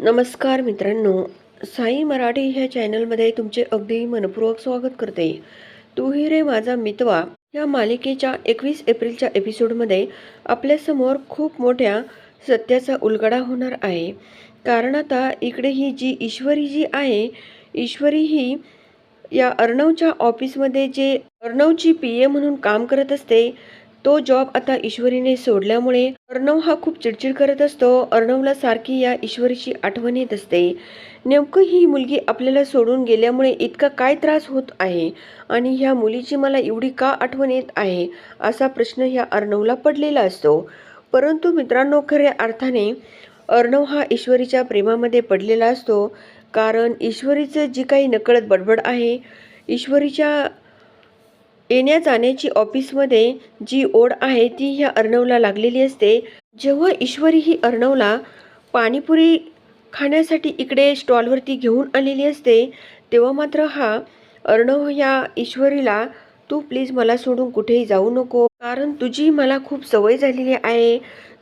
नमस्कार मित्रांनो साई मराठी ह्या चॅनलमध्ये तुमचे अगदी मनपूर्वक स्वागत करते. तू ही रे माझा मितवा या मालिकेच्या एकवीस एप्रिलच्या एपिसोडमध्ये आपल्यासमोर खूप मोठ्या सत्याचा उलगडा होणार आहे. कारण आता इकडे ही जी ईश्वरी जी आहे ईश्वरी ही या अर्णवच्या ऑफिसमध्ये जे अर्णवची पी ए म्हणून काम करत असते तो जॉब आता ईश्वरीने सोडल्यामुळे अर्णव हा खूप चिडचिड करत असतो. अर्णवला सारखी या ईश्वरीची आठवण येत असते. नेमकं ही मुलगी आपल्याला सोडून गेल्यामुळे इतका काय त्रास होत आहे? आणि ह्या मुलीची मला एवढी का आठवण येत आहे? असा प्रश्न ह्या अर्णवला पडलेला असतो. परंतु मित्रांनो खऱ्या अर्थाने अर्णव हा ईश्वरीच्या प्रेमामध्ये पडलेला असतो. कारण ईश्वरीचं जी काही नकळत बडबड आहे ईश्वरीच्या येण्या जाण्याची ऑफिसमध्ये जी ओढ आहे ती ह्या अर्णवला लागलेली असते. जेव्हा ईश्वरी ही अर्णवला पाणीपुरी खाण्यासाठी इकडे स्टॉलवरती घेऊन आलेली असते तेव्हा मात्र हा अर्णव या ईश्वरीला तू प्लीज मला सोडून कुठेही जाऊ नको. कारण तुझी मला खूप सवय झालेली आहे.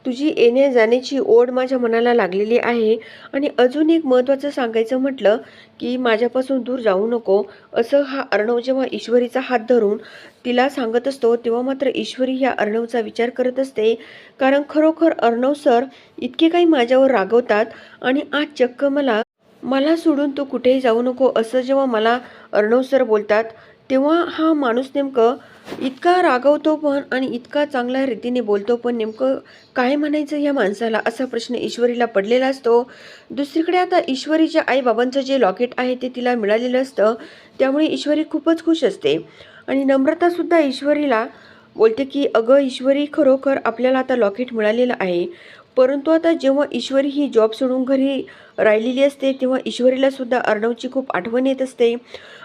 तुझी येण्या जाण्याची ओढ माझ्या मनाला लागलेली आहे आणि अजून एक महत्त्वाचं सांगायचं म्हटलं की माझ्यापासून दूर जाऊ नको. असं हा अर्णव जेव्हा ईश्वरीचा हात धरून तिला सांगत असतो तेव्हा मात्र ईश्वरी ह्या अर्णवचा विचार करत असते. कारण खरोखर अर्णव सर इतके काही माझ्यावर रागवतात आणि आज चक्क मला मला सोडून तू कुठेही जाऊ नको असं जेव्हा मला अर्णव सर बोलतात तेव्हा हा माणूस नेमकं इतका रागवतो पण आणि इतका चांगल्या रीतीने बोलतो पण नेमकं काय म्हणायचं या माणसाला असा प्रश्न ईश्वरीला पडलेला असतो. दुसरीकडे आता ईश्वरीच्या आईबाबांचं जे लॉकेट आहे ते तिला मिळालेलं असतं. त्यामुळे ईश्वरी खूपच खुश असते. आणि नम्रतासुद्धा ईश्वरीला बोलते की अगं ईश्वरी खरोखर आपल्याला आता लॉकेट मिळालेलं आहे. परंतु आता जेव्हा ईश्वरी ही जॉब सोडून घरी राहिलेली असते तेव्हा ईश्वरीला सुद्धा अर्णवची खूप आठवण येत असते.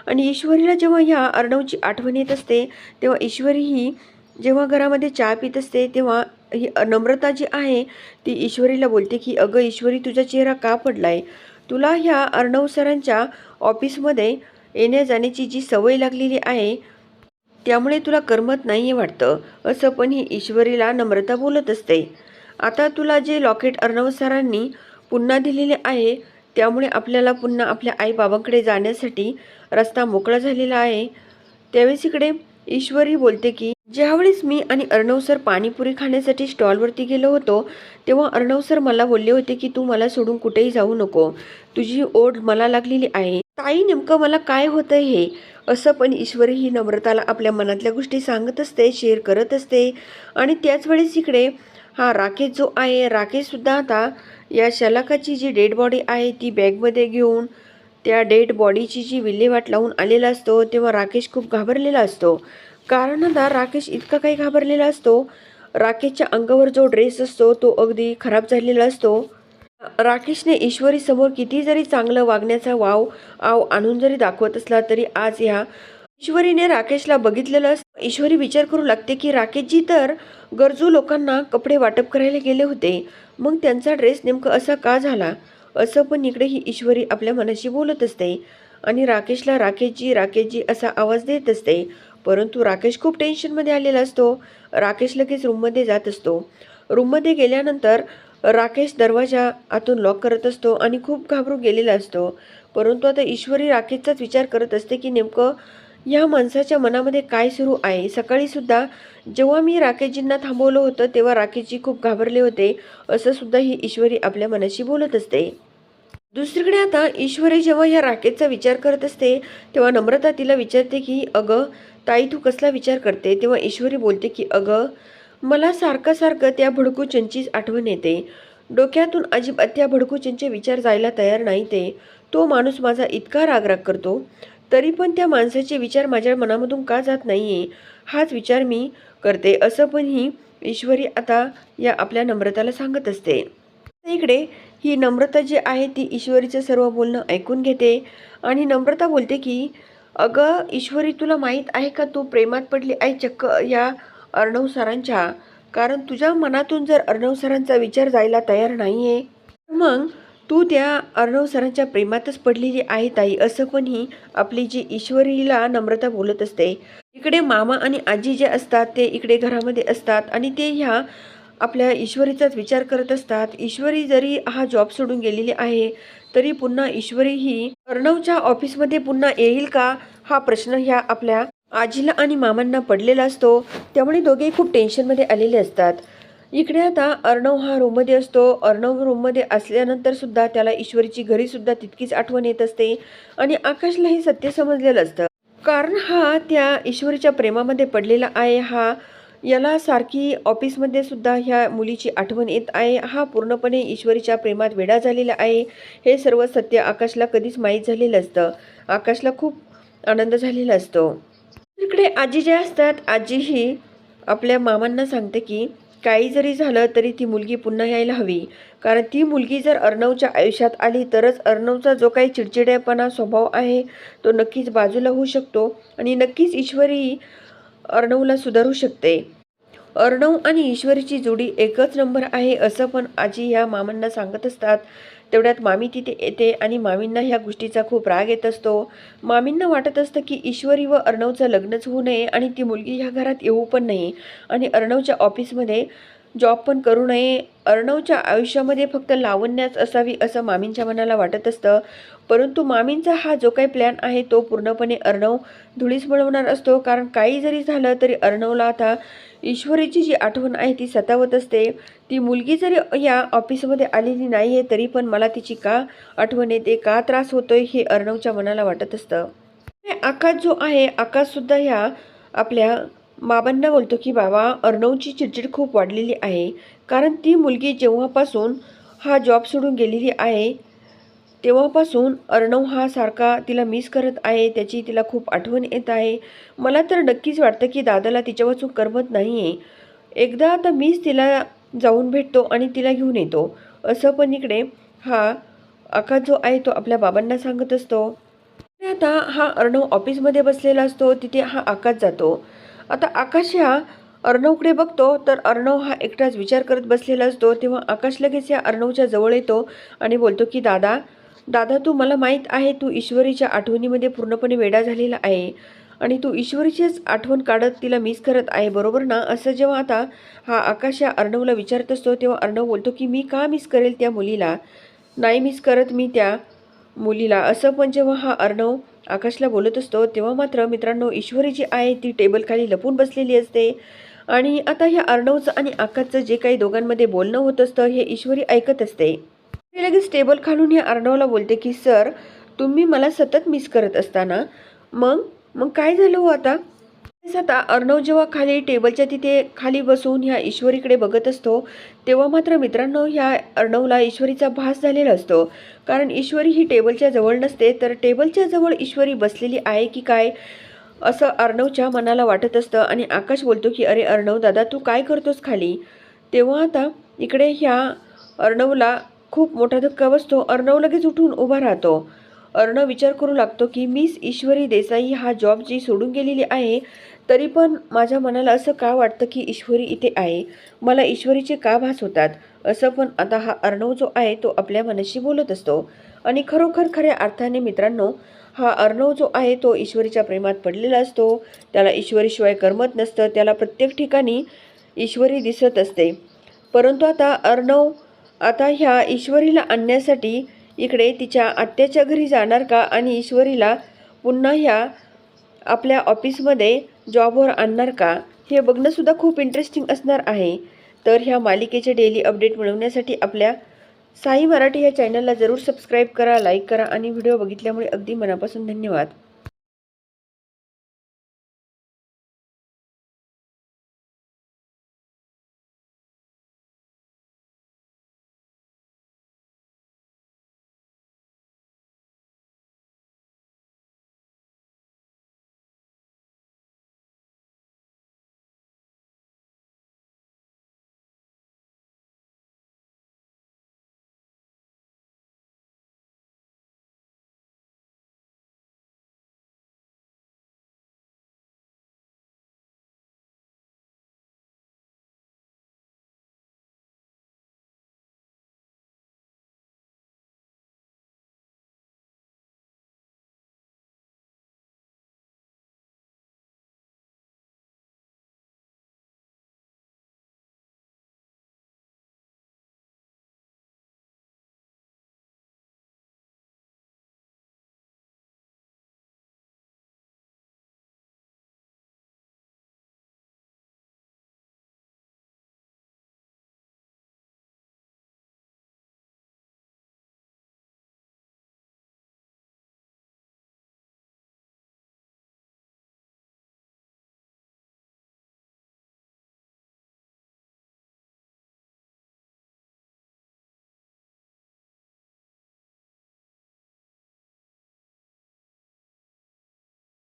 आणि ईश्वरीला जेव्हा ह्या अर्णवची आठवण येत असते तेव्हा ईश्वरी ही जेव्हा घरामध्ये चहा पित असते तेव्हा ही नम्रता जी आहे ती ईश्वरीला बोलते की अगं ईश्वरी तुझा चेहरा का पडलाय? तुला ह्या अर्णव सरांच्या ऑफिसमध्ये येण्या जाण्याची जी सवय लागलेली आहे त्यामुळे तुला करमत नाही आहे वाटतं. असं पण ही ईश्वरीला नम्रता बोलत असते. आता तुला जे लॉकेट अर्णव सरांनी पुन्हा दिलेले आहे त्यामुळे आपल्याला पुन्हा आपल्या आईबाबांकडे जाण्यासाठी रस्ता मोकळा झालेला आहे. त्यावेळेस इकडे ईश्वरी बोलते की ज्यावेळेस मी आणि अर्णव सर पाणीपुरी खाण्यासाठी स्टॉलवरती गेलो होतो तेव्हा अर्णव सर मला बोलले होते की तू मला सोडून कुठेही जाऊ नको. तुझी ओढ मला लागलेली आहे. ताई नेमकं मला काय होतं हे? असं पण ईश्वरी ही नम्रताला आपल्या मनातल्या गोष्टी सांगत असते शेअर करत असते. आणि त्याच वेळेस इकडे हा राकेश जो आहे राकेशसुद्धा आता या शलाकाची जी डेड बॉडी आहे ती बॅगमध्ये घेऊन त्या डेड बॉडीची जी विल्हेवाट लावून आलेला असतो तेव्हा राकेश खूप घाबरलेला असतो. कारण आता राकेश इतका काही घाबरलेला असतो. राकेशच्या अंगावर जो ड्रेस असतो तो अगदी खराब झालेला असतो. राकेशने ईश्वरीसमोर किती जरी चांगलं वागण्याचा वाव आव आणून जरी दाखवत असला तरी आज ह्या ईश्वरीने राकेशला बघितलेलं ईश्वरी विचार करू लागते की राकेशजी तर गरजू लोकांना कपडे वाटप करायला गेले होते. मग त्यांचा ड्रेस नेमकं असा का झाला? असं पण इकडे ही ईश्वरी आपल्या मनाशी बोलत असते. आणि राकेशला राकेशजी राकेशजी असा आवाज देत असते. परंतु राकेश खूप टेन्शनमध्ये आलेला असतो. राकेश लगेच रूममध्ये जात असतो. रूममध्ये गेल्यानंतर राकेश दरवाजा आतून लॉक करत असतो आणि खूप घाबरून गेलेला असतो. परंतु आता ईश्वरी राकेशचाच विचार करत असते की नेमकं या माणसाच्या मनामध्ये काय सुरू आहे? सकाळीसुद्धा जेव्हा मी राकेशजींना थांबवलं होतं तेव्हा राकेशजी खूप घाबरले होते. असं सुद्धा ही ईश्वरी आपल्या मनाशी बोलत असते. दुसरीकडे आता ईश्वरी जेव्हा ह्या राकेशचा विचार करत असते तेव्हा नम्रता तिला विचारते की अगं ताई तू कसला विचार करते? तेव्हा ईश्वरी बोलते की अगं मला सारखं सारखं त्या भडकू चंचीच आठवण येते. डोक्यातून अजिबात त्या भडकू चंचे विचार जायला तयार नाही ते. तो माणूस माझा इतका रागराग करतो. तरी पण त्या माणसाचे विचार माझ्या मनामधून का जात नाही आहे हाच विचार मी करते असं पण ही ईश्वरी आता या आपल्या नम्रताला सांगत असते. इकडे ही नम्रता जी आहे ती ईश्वरीचं सर्व बोलणं ऐकून घेते आणि नम्रता बोलते की अगं ईश्वरी तुला माहीत आहे का तू प्रेमात पडली आहे चक्क या अर्णव सरांच्या? कारण तुझ्या मनातून जर अर्णव सरांचा विचार जायला तयार नाही आहे मग तू त्या अर्णव सरांच्या प्रेमातच पडलेली आहे ताई. असं पण ही आपली जी ईश्वरीला नम्रता बोलत असते. इकडे मामा आणि आजी जे असतात ते इकडे घरामध्ये असतात आणि ते ह्या आपल्या ईश्वरीचाच विचार करत असतात. ईश्वरी जरी हा जॉब सोडून गेलेली आहे तरी पुन्हा ईश्वरी ही अर्णवच्या ऑफिसमध्ये पुन्हा येईल का? हा प्रश्न ह्या आपल्या आजीला आणि मामांना पडलेला असतो. त्यामुळे दोघे खूप टेन्शनमध्ये आलेले असतात. इकडे आता अर्णव हा रूममध्ये असतो. अर्णव रूममध्ये असल्यानंतर सुद्धा त्याला ईश्वरीची घरी सुद्धा तितकीच आठवण येत असते आणि आकाशलाही सत्य समजलेलं असतं. कारण हा त्या ईश्वरीच्या प्रेमामध्ये पडलेला आहे. हा याला सारखी ऑफिसमध्ये सुद्धा ह्या मुलीची आठवण येत आहे. हा पूर्णपणे ईश्वरीच्या प्रेमात वेडा झालेला आहे. हे सर्व सत्य आकाशला कधीच माहीत झालेलं असतं. आकाशला खूप आनंद झालेला असतो. इकडे आजी ज्या असतात आजी ही आपल्या मामांना सांगते की काही जरी झालं तरी ती मुलगी पुन्हा यायला हवी. कारण ती मुलगी जर अर्णवच्या आयुष्यात आली तरच अर्णवचा जो काही चिडचिडेपणा स्वभाव आहे तो नक्कीच बाजूला होऊ शकतो आणि नक्कीच ईश्वरी अर्णवला सुधारू शकते. अर्णव आणि ईश्वरीची जोडी एकच नंबर आहे असं पण आजी ह्या मामांना सांगत असतात. तेवढ्यात मामी तिथे येते आणि मामींना ह्या गोष्टीचा खूप राग येत असतो. मामींना वाटत असतं की ईश्वरी व अर्णवचं लग्नच होऊ नये आणि ती मुलगी ह्या घरात येऊ पण नाही. आणि अर्णवच्या ऑफिसमध्ये जॉब पण करू नये. अर्णवच्या आयुष्यामध्ये फक्त लावण्याच असावी असं मामींच्या मनाला वाटत असतं. परंतु मामींचा हा जो काही प्लॅन आहे तो पूर्णपणे अर्णव धुळीस मिळवणार असतो. कारण काही जरी झालं तरी अर्णवला आता ईश्वरीची जी आठवण आहे ती सतावत असते. ती मुलगी जरी या ऑफिसमध्ये आलेली नाही आहे तरी पण मला तिची का आठवण येते का त्रास होतोय हे अर्णवच्या मनाला वाटत असतं. आकाश जो आहे आकाशसुद्धा ह्या आपल्या बाबांना बोलतो की बाबा अर्णवची चिडचिड खूप वाढलेली आहे. कारण ती मुलगी जेव्हापासून हा जॉब सोडून गेलेली आहे तेव्हापासून अर्णव हा सारखा तिला मिस करत आहे त्याची तिला खूप आठवण येत आहे. मला तर नक्कीच वाटतं की दादाला तिच्यापासून करमत नाही आहे एकदा आता मीच तिला जाऊन भेटतो आणि तिला घेऊन येतो. असं पण इकडे हा आका जो आहे तो आपल्या बाबांना सांगत असतो. आता हा अर्णव ऑफिसमध्ये बसलेला असतो. तिथे हा आकाश जातो. आता आकाश ह्या अर्णवकडे बघतो तर अर्णव हा एकटाच विचार करत बसलेला असतो. तेव्हा आकाश लगेच या अर्णवच्या जवळ येतो आणि बोलतो की दादा दादा तू मला माहीत आहे तू ईश्वरीच्या आठवणीमध्ये पूर्णपणे वेडा झालेला आहे आणि तू ईश्वरीचीच आठवण काढत तिला मिस करत आहे बरोबर ना? असं जेव्हा आता हा आकाश या अर्णवला विचारत असतो तेव्हा अर्णव बोलतो की मी का मिस करेल त्या मुलीला? नाही मिस करत मी त्या मुलीला. असं पण जेव्हा हा अर्णव आकाशला बोलत असतो तेव्हा मात्र मित्रांनो ईश्वरी जी आहे ती टेबलखाली लपून बसलेली असते. आणि आता ह्या अर्णवचं आणि आकाशचं जे काही दोघांमध्ये बोलणं होत असतं हे ईश्वरी ऐकत असते. लगेच टेबल खालून ह्या अर्णवला बोलते की सर तुम्ही मला सतत मिस करत असताना मग? मग काय झालं हो आता? आता अर्णव जेव्हा खाली टेबलच्या तिथे खाली बसून ह्या ईश्वरीकडे बघत असतो तेव्हा मात्र मित्रांनो ह्या अर्णवला ईश्वरीचा भास झालेला असतो. कारण ईश्वरी ही टेबलच्या जवळ नसते तर टेबलच्या जवळ ईश्वरी बसलेली आहे की काय असं अर्णवच्या मनाला वाटत असतं. आणि आकाश बोलतो की अरे अर्णव दादा तू काय करतोस खाली? तेव्हा आता इकडे ह्या अर्णवला खूप मोठा धक्का बसतो. अर्णव लगेच उठून उभा राहतो. अर्णव विचार करू लागतो की मीच ईश्वरी देसाई हा जॉब जी सोडून गेलेली आहे तरी पण माझ्या मनाला असं का वाटतं की ईश्वरी इथे आहे? मला ईश्वरीचे का भास होतात? असं पण आता हा अर्णव जो आहे तो आपल्या मनाशी बोलत असतो. आणि खरोखर खऱ्या अर्थाने मित्रांनो हा अर्णव जो आहे तो ईश्वरीच्या प्रेमात पडलेला असतो. त्याला ईश्वरीशिवाय करमत नसतं. त्याला प्रत्येक ठिकाणी ईश्वरी दिसत असते. परंतु आता अर्णव आता ह्या ईश्वरीला आणण्यासाठी इकडे तिच्या आत्याच्या घरी जाणार का आणि ईश्वरीला पुन्हा ह्या आपल्या ऑफिसमध्ये जॉबवर आणणार का? हे बघणंसुद्धा खूप इंटरेस्टिंग असणार आहे. तर ह्या मालिकेचे डेली अपडेट मिळवण्यासाठी आपल्या साई मराठी या चॅनलला जरूर सबस्क्राईब करा लाईक करा आणि व्हिडिओ बघितल्यामुळे अगदी मनापासून धन्यवाद.